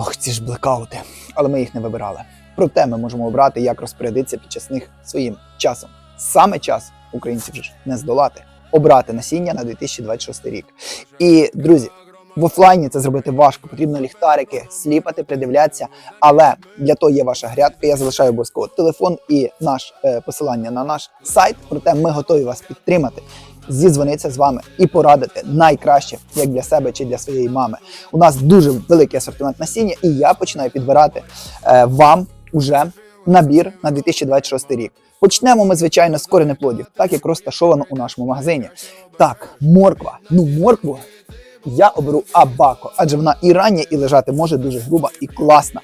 Ох, ці ж блекаути. Але ми їх не вибирали. Проте ми можемо обрати, як розпорядитися під час них своїм часом. Саме час українців вже не здолати, обрати насіння на 2026 рік. І друзі, в офлайні це зробити важко. Потрібно ліхтарики, сліпати, придивлятися. Але для того є ваша грядка. Я залишаю обов'язково телефон і наш е, посилання на наш сайт. Проте ми готові вас підтримати. Зізвонитися з вами і порадити найкраще, як для себе чи для своєї мами. У нас дуже великий асортимент насіння, і я починаю підбирати е, вам уже набір на 2026 рік. Почнемо ми, звичайно, з коренеплодів, так як розташовано у нашому магазині. Так, морква. Ну, моркву я оберу абако, адже вона і рання, і лежати може дуже груба і класна.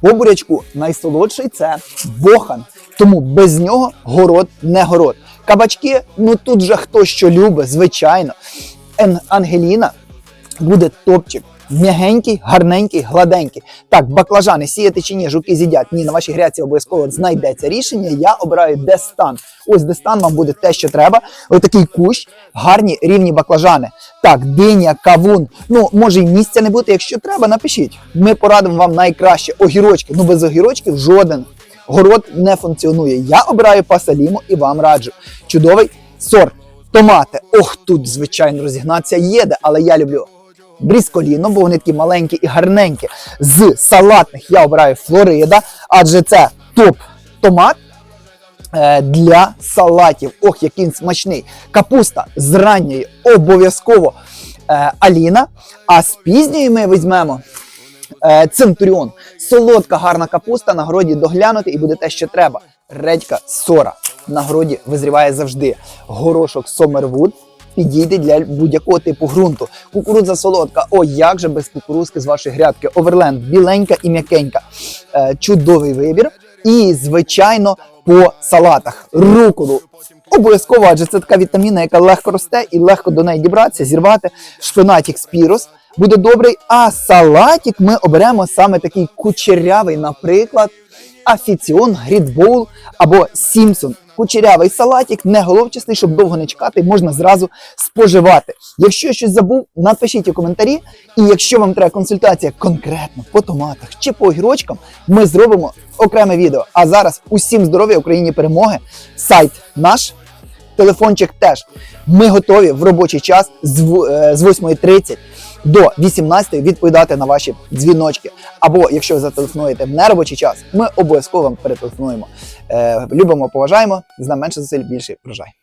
По бурячку найсолодший це бохан, тому без нього город не город. Кабачки, ну тут же хто що любить, звичайно. Ен- Ангеліна буде топчик. М'ягенький, гарненький, гладенький. Так, баклажани сіяти чи ні, жуки з'їдять. Ні, на вашій гряці обов'язково знайдеться рішення. Я обираю дестан. Ось дестан вам буде те, що треба. Ось такий кущ, гарні рівні баклажани. Так, диня, кавун. Ну, може й місця не бути. Якщо треба, напишіть. Ми порадимо вам найкраще. Огірочки. Ну, без огірочків жоден город не функціонує. Я обираю пасалімо і вам раджу. Чудовий сорт. Томати. Ох, тут, звичайно, розігнатися єде, але я люблю брісколіно, бо вони такі маленькі і гарненькі. З салатних я обираю Флорида, адже це топ томат е, для салатів. Ох, який смачний. Капуста з ранньої обов'язково е, Аліна. А з пізньої ми візьмемо Центуріон. Солодка, гарна капуста, на городі доглянути і буде те, що треба. Редька сора. На городі визріває завжди. Горошок Сомервуд підійде для будь-якого типу ґрунту. Кукурудза солодка. О, як же без кукурузки з вашої грядки. Оверленд, біленька і м'якенька. Е, чудовий вибір. І, звичайно, по салатах. Руколу. Обов'язково, адже це така вітаміна, яка легко росте і легко до неї дібратися, зірвати. Шпинатік спірус буде добрий. А салатик ми оберемо саме такий кучерявий, наприклад, Афіціон, Грідбоул або Сімсон. Кучерявий салатик, не головчастий, щоб довго не чекати, можна зразу споживати. Якщо я щось забув, напишіть у коментарі. І якщо вам треба консультація конкретно по томатах чи по огірочкам, ми зробимо окреме відео. А зараз усім здоров'я Україні перемоги. Сайт наш, телефончик теж. Ми готові в робочий час з 8.30 до 18 відповідати на ваші дзвіночки. Або якщо ви зателефонуєте в неробочий час, ми обов'язково вам перетелефонуємо. Е, любимо, поважаємо, з нам менше зусиль, більший врожай.